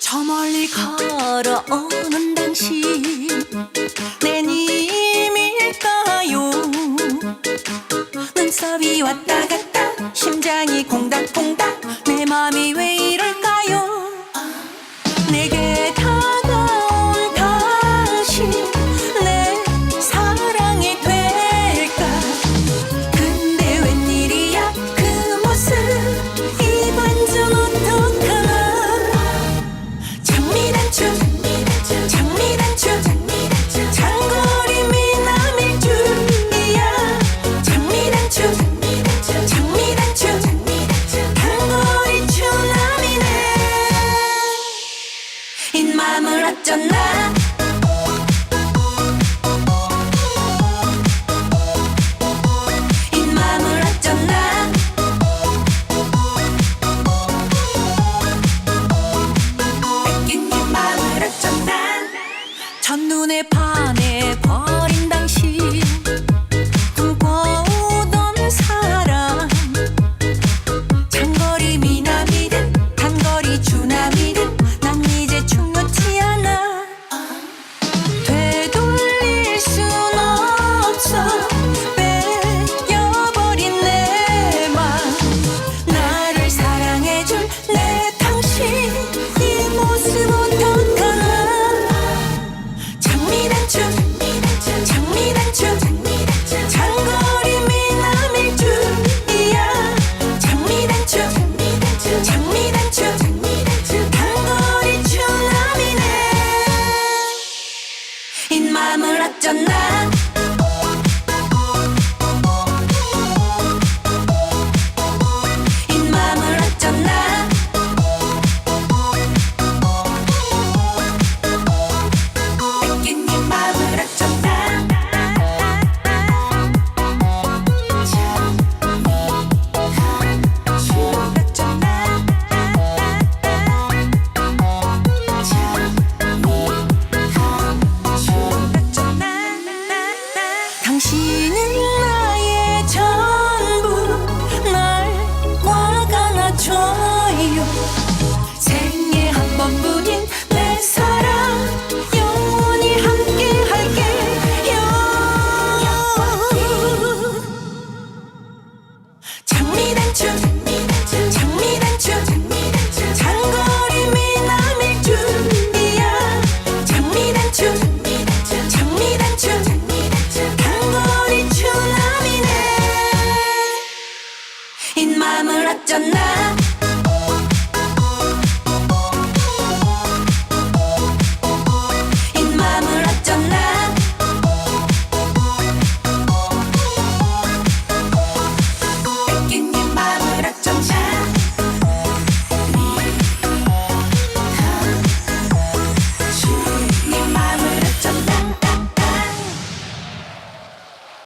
저 멀리 걸어오는 당신 내 님일까요? 눈썹이 왔다 갔다 심장이 콩닥콩닥 내 맘이 왜 장미단추 장미단추 장거리 미남일줄이야. 장미단추 장미단추 단거리 추남이네. 이 마음을 어쩌나? 안에 버린 당신. 잖아